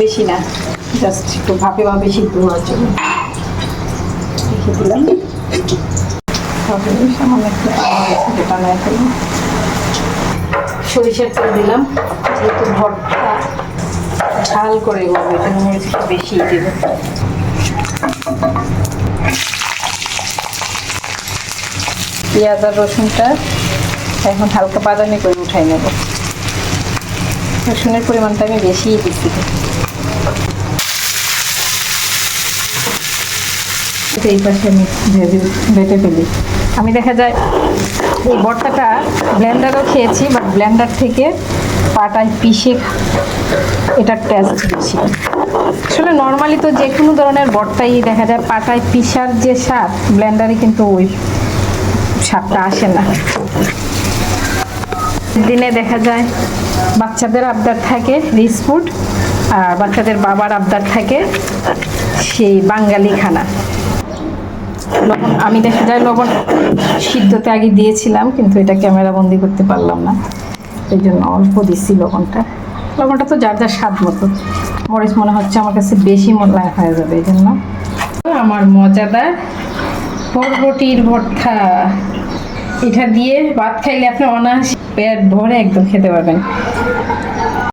বেশি না। জাস্ট একটু ভাপে ভাপে সিদ্ধ হওয়ার জন্য। দিলাম। সরিষার তেল দিলাম। যেহেতু ভর্তা, ঝাল করে করব একটু বেশি দেবো। পেঁয়াজ আর রসুনটা এখন হালকা বাদামি করে উঠাই নেব। রসুনের পরিমাণটা আমি বেশিই দিচ্ছি। এই পাশে আমি ভেজে বেটে ফেলি। আমি দেখা যায় এই ভর্তাটা ব্লেন্ডারও খেয়েছি বাট ব্লেন্ডার থেকে পাটায় পিষে এটার টেস্ট বেশি আসলে নর্মালি তো যে কোনো ধরনের ভর্তাই দেখা যায় পাটায় পিসার যে স্বাদ, ব্লেন্ডারে কিন্তু ওই স্বাদটা আসে না। দিনে দেখা যায় বাচ্চাদের আবদার থাকে রিচ ফুড আর বাচ্চাদের বাবার আবদার থাকে সেই বাঙালি খানা। লবণ, আমি দেখা যায় লবণ সিদ্ধতে আগে দিয়েছিলাম, কিন্তু এটা ক্যামেরা বন্দি করতে পারলাম না। এই জন্য অল্প দিচ্ছি লবণটা। লবণটা তো যার যার স্বাদ মতো। মরিচ মনে হচ্ছে আমার কাছে বেশি মোলা হয়ে যাবে এই জন্য। আমার মজাদার বরবটির ভর্তা। এটা দিয়ে ভাত খাইলে আপনি অনায়াসে পেট ভরে একদম খেতে পারবেন।